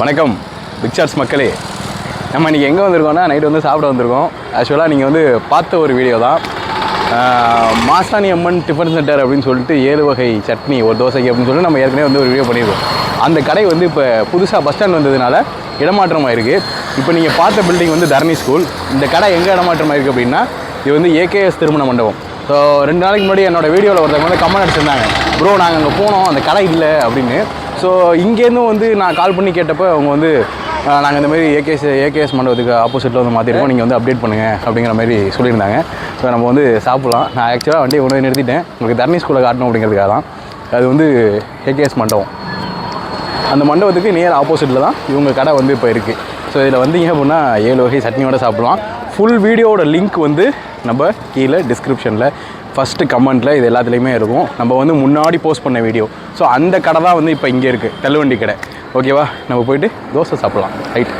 வணக்கம். பிக்சர்ஸ் மக்களே நம்ம இன்றைக்கி எங்கே வந்திருக்கோம்னா நைட்டு வந்து சாப்பிட வந்திருக்கோம். ஆக்சுவலாக நீங்கள் வந்து பார்த்த ஒரு வீடியோ தான். மாசாணி அம்மன் டிஃபன் சென்டர் அப்படின்னு சொல்லிட்டு ஏழு வகை சட்னி ஒரு தோசைக்கு அப்படின்னு சொல்லிட்டு நம்ம ஏற்கனவே வந்து ஒரு வீடியோ பண்ணியிருக்கோம். அந்த கடை வந்து இப்போ புதுசாக பஸ் ஸ்டாண்ட் வந்ததுனால இடமாற்றம் ஆயிருக்கு இப்போ நீங்கள் பார்த்த பில்டிங் வந்து தரணி ஸ்கூல் இந்த கடை எங்கே இடமாற்றம் ஆயிருக்கு அப்படின்னா இது வந்து ஏகேஎஸ் திருமண மண்டபம். ஸோ ரெண்டு நாளைக்கு முன்னாடி என்னோடய வீடியோவில் ஒருத்தவங்க வந்து கமெண்ட் அடிச்சிருந்தாங்க. ப்ரோ நாங்கள் அங்கே போனோம். அந்த கடை இல்லை. அப்படின்னு. ஸோ இங்கேருந்தும் வந்து நான் கால் பண்ணி கேட்டப்போ அவங்க வந்து நாங்கள் இந்த மாதிரி ஏகேஎஸ் ஏகேஎஸ் மண்டபத்துக்கு ஆப்போசிட்டில் வந்து மாற்றிருக்கோம் நீங்கள் வந்து அப்டேட் பண்ணுங்கள் அப்படிங்கிற மாதிரி சொல்லியிருந்தாங்க. ஸோ நம்ம வந்து சாப்பிட்லாம். நான் ஆக்சுவலாக வண்டியை போய் நிறுத்திட்டேன். உங்களுக்கு தர்ணி ஸ்கூலில் காட்டணும் அப்படிங்கிறதுக்காக தான். அது வந்து ஏகேஎஸ் மண்டபம். அந்த மண்டபத்துக்கு நியர் ஆப்போசிட்டில் தான் இவங்க கடை வந்து இப்போ இருக்குது ஸோ இதில் வந்தீங்க அப்படின்னா ஏழு வகை சட்னியோட சாப்பிடலாம். ஃபுல் வீடியோவோட லிங்க் வந்து நம்ம கீழே டிஸ்கிரிப்ஷனில் ஃபஸ்ட்டு கமெண்ட்டில் இது எல்லாத்துலேயுமே இருக்கும். நம்ம வந்து முன்னாடி போஸ்ட் பண்ண வீடியோ ஸோ அந்த கடை தான் வந்து இப்போ இங்கே இருக்குது தள்ளுவண்டி கடை. ஓகேவா நம்ம போயிட்டு தோசை சாப்பிட்லாம். ரைட்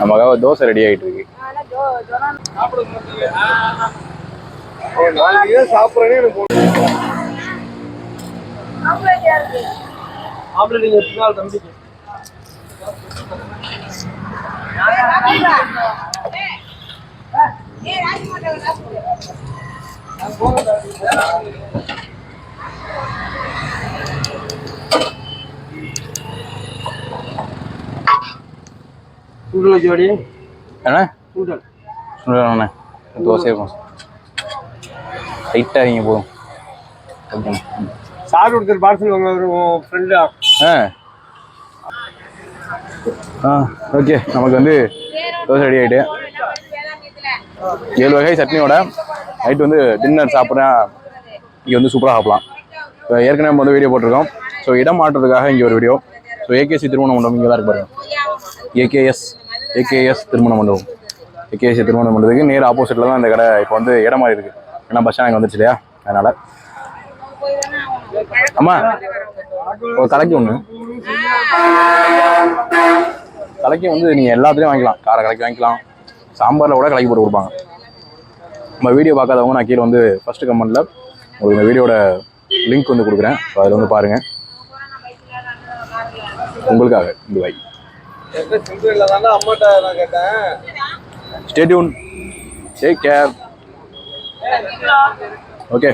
நமக்காக தோசை ரெடி ஆகிட்டு இருக்கு. சுண்டல் ஜோடி. என்ன? சுண்டல். சொல்லுண்ணே தோசை இருக்கும் லைட்டாக நீங்கள் போதும் ஓகேண்ணே. சார் ஒருத்தர் பார்சல் வாங்க உன் ஃப்ரெண்டா ஆ. ஆ. ஓகே நமக்கு வந்து தோசை ரெடி ஆகிட்டு ஏழு வகை சட்னியோட நைட் வந்து டின்னர் சாப்பிட்றேன். இங்கே வந்து சூப்பராக சாப்பிடலாம். இப்போ ஏற்கனவே நம்ம வந்து வீடியோ போட்டிருக்கோம். ஸோ இடம் மாற்றுறதுக்காக இங்கே ஒரு வீடியோ ஸோ ஏகேசி திருமண மண்டபம் இங்கே தான் இருக்கு பாருங்க. ஏகேஎஸ் ஏகேஎஸ் திருமண மண்டபம். ஏகேஎஸ் திருமண மண்டபத்துக்கு நேர் ஆப்போசிட்டில் தான் இந்த கடை இப்போ வந்து இடம் மாறி இருக்கு. ஏன்னா பஸ் ஸ்டாண்ட் வந்துச்சு இல்லையா? அதனால். அம்மா ஒரு கலக்கி ஒன்று கலக்கி வந்து நீங்கள் எல்லாத்துலேயும் வாங்கிக்கலாம். காரை கலக்கி வாங்கிக்கலாம். சாம்பாரில் கூட கலக்கி போட்டு கொடுப்பாங்க. நம்ம வீடியோ பார்க்காதவங்க நான் கீழே வந்து ஃபஸ்ட்டு கமெண்ட்டில் உங்களுக்கு இந்த வீடியோட லிங்க் வந்து கொடுக்குறேன். ஸோ அதில் வந்து பாருங்கள் உங்களுக்காக இந்த வை சென்டர் இல்லை தானே அம்மாட்ட ஸ்டேட்யூன் டேக் கேர் ஓகே